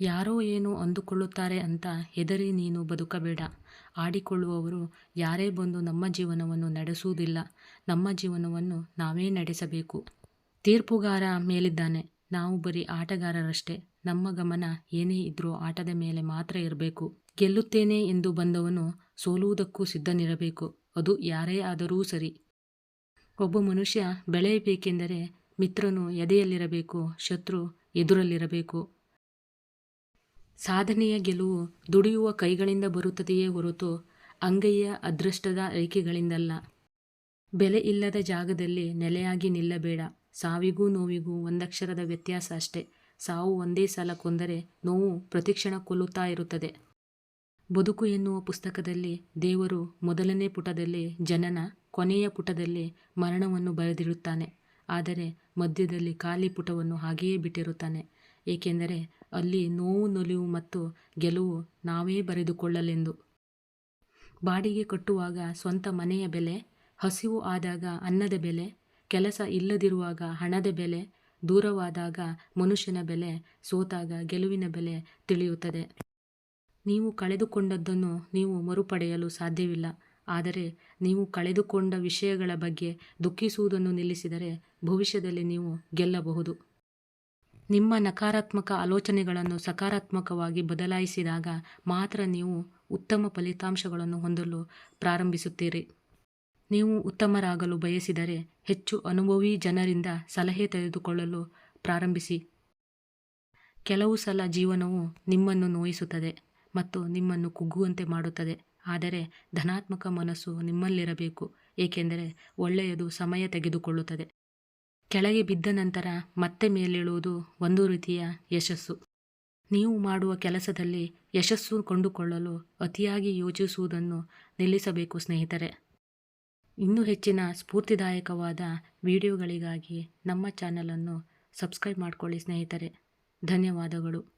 ಯಾರೋ ಏನೋ ಅಂದುಕೊಳ್ಳುತ್ತಾರೆ ಅಂತ ಹೆದರಿ ನೀನು ಬದುಕಬೇಡ. ಆಡಿಕೊಳ್ಳುವವರು ಯಾರೇ ಬಂದು ನಮ್ಮ ಜೀವನವನ್ನು ನಡೆಸುವುದಿಲ್ಲ. ನಮ್ಮ ಜೀವನವನ್ನು ನಾವೇ ನಡೆಸಬೇಕು. ತೀರ್ಪುಗಾರ ಮೇಲಿದ್ದಾನೆ. ನಾವು ಬರೀ ಆಟಗಾರರಷ್ಟೇ. ನಮ್ಮ ಗಮನ ಏನೇ ಇದ್ರೂ ಆಟದ ಮೇಲೆ ಮಾತ್ರ ಇರಬೇಕು. ಗೆಲ್ಲುತ್ತೇನೆ ಎಂದು ಬಂದವನು ಸೋಲುವುದಕ್ಕೂ ಸಿದ್ಧನಿರಬೇಕು. ಅದು ಯಾರೇ ಆದರೂ ಸರಿ. ಒಬ್ಬ ಮನುಷ್ಯ ಬೆಳೆಯಬೇಕೆಂದರೆ ಮಿತ್ರನು ಎದೆಯಲ್ಲಿರಬೇಕು, ಶತ್ರು ಎದುರಲ್ಲಿರಬೇಕು. ಸಾಧನೆಯ ಗೆಲುವು ದುಡಿಯುವ ಕೈಗಳಿಂದ ಬರುತ್ತದೆಯೇ ಹೊರತು ಅಂಗೈಯ ಅದೃಷ್ಟದ ರೇಖೆಗಳಿಂದಲ್ಲ. ಬೆಲೆ ಇಲ್ಲದ ಜಾಗದಲ್ಲಿ ನೆಲೆಯಾಗಿ ನಿಲ್ಲಬೇಡ. ಸಾವಿಗೂ ನೋವಿಗೂ ಒಂದಕ್ಷರದ ವ್ಯತ್ಯಾಸ ಅಷ್ಟೇ. ಸಾವು ಒಂದೇ ಸಲ ಕೊಂದರೆ ನೋವು ಪ್ರತಿಕ್ಷಣ ಕೊಲ್ಲುತ್ತಾ ಇರುತ್ತದೆ. ಬದುಕು ಎನ್ನುವ ಪುಸ್ತಕದಲ್ಲಿ ದೇವರು ಮೊದಲನೇ ಪುಟದಲ್ಲಿ ಜನನ, ಕೊನೆಯ ಪುಟದಲ್ಲಿ ಮರಣವನ್ನು ಬರೆದಿರುತ್ತಾನೆ ಆದರೆ ಮಧ್ಯದಲ್ಲಿ ಖಾಲಿ ಪುಟವನ್ನು ಹಾಗೆಯೇ ಬಿಟ್ಟಿರುತ್ತಾನೆ. ಏಕೆಂದರೆ ಅಲ್ಲಿ ನೋವು, ನೊಲಿವು ಮತ್ತು ಗೆಲುವು ನಾವೇ ಬರೆದುಕೊಳ್ಳಲೆಂದು. ಬಾಡಿಗೆ ಕಟ್ಟುವಾಗ ಸ್ವಂತ ಮನೆಯ ಬೆಲೆ, ಹಸಿವು ಆದಾಗ ಅನ್ನದ ಬೆಲೆ, ಕೆಲಸ ಇಲ್ಲದಿರುವಾಗ ಹಣದ ಬೆಲೆ, ದೂರವಾದಾಗ ಮನುಷ್ಯನ ಬೆಲೆ, ಸೋತಾಗ ಗೆಲುವಿನ ಬೆಲೆ ತಿಳಿಯುತ್ತದೆ. ನೀವು ಕಳೆದುಕೊಂಡದ್ದನ್ನು ನೀವು ಮರುಪಡೆಯಲು ಸಾಧ್ಯವಿಲ್ಲ. ಆದರೆ ನೀವು ಕಳೆದುಕೊಂಡ ವಿಷಯಗಳ ಬಗ್ಗೆ ದುಃಖಿಸುವುದನ್ನು ನಿಲ್ಲಿಸಿದರೆ ಭವಿಷ್ಯದಲ್ಲಿ ನೀವು ಗೆಲ್ಲಬಹುದು. ನಿಮ್ಮ ನಕಾರಾತ್ಮಕ ಆಲೋಚನೆಗಳನ್ನು ಸಕಾರಾತ್ಮಕವಾಗಿ ಬದಲಾಯಿಸಿದಾಗ ಮಾತ್ರ ನೀವು ಉತ್ತಮ ಫಲಿತಾಂಶಗಳನ್ನು ಹೊಂದಲು ಪ್ರಾರಂಭಿಸುತ್ತೀರಿ. ನೀವು ಉತ್ತಮರಾಗಲು ಬಯಸಿದರೆ ಹೆಚ್ಚು ಅನುಭವಿ ಜನರಿಂದ ಸಲಹೆ ತೆಗೆದುಕೊಳ್ಳಲು ಪ್ರಾರಂಭಿಸಿ. ಕೆಲವು ಸಲ ಜೀವನವು ನಿಮ್ಮನ್ನು ನೋಯಿಸುತ್ತದೆ ಮತ್ತು ನಿಮ್ಮನ್ನು ಕುಗ್ಗುವಂತೆ ಮಾಡುತ್ತದೆ. ಆದರೆ ಧನಾತ್ಮಕ ಮನಸ್ಸು ನಿಮ್ಮಲ್ಲಿರಬೇಕು, ಏಕೆಂದರೆ ಒಳ್ಳೆಯದು ಸಮಯ ತೆಗೆದುಕೊಳ್ಳುತ್ತದೆ. ಕೆಳಗೆ ಬಿದ್ದ ನಂತರ ಮತ್ತೆ ಮೇಲೇಳುವುದು ಒಂದು ರೀತಿಯ ಯಶಸ್ಸು. ನೀವು ಮಾಡುವ ಕೆಲಸದಲ್ಲಿ ಯಶಸ್ಸು ಕೊಂಡುಕೊಳ್ಳಲು ಅತಿಯಾಗಿ ಯೋಚಿಸುವುದನ್ನು ನಿಲ್ಲಿಸಬೇಕು ಸ್ನೇಹಿತರೆ. ಇನ್ನೂ ಹೆಚ್ಚಿನ ಸ್ಫೂರ್ತಿದಾಯಕವಾದ ವಿಡಿಯೋಗಳಿಗಾಗಿ ನಮ್ಮ ಚಾನಲನ್ನು ಸಬ್ಸ್ಕ್ರೈಬ್ ಮಾಡಿಕೊಳ್ಳಿ ಸ್ನೇಹಿತರೆ. ಧನ್ಯವಾದಗಳು.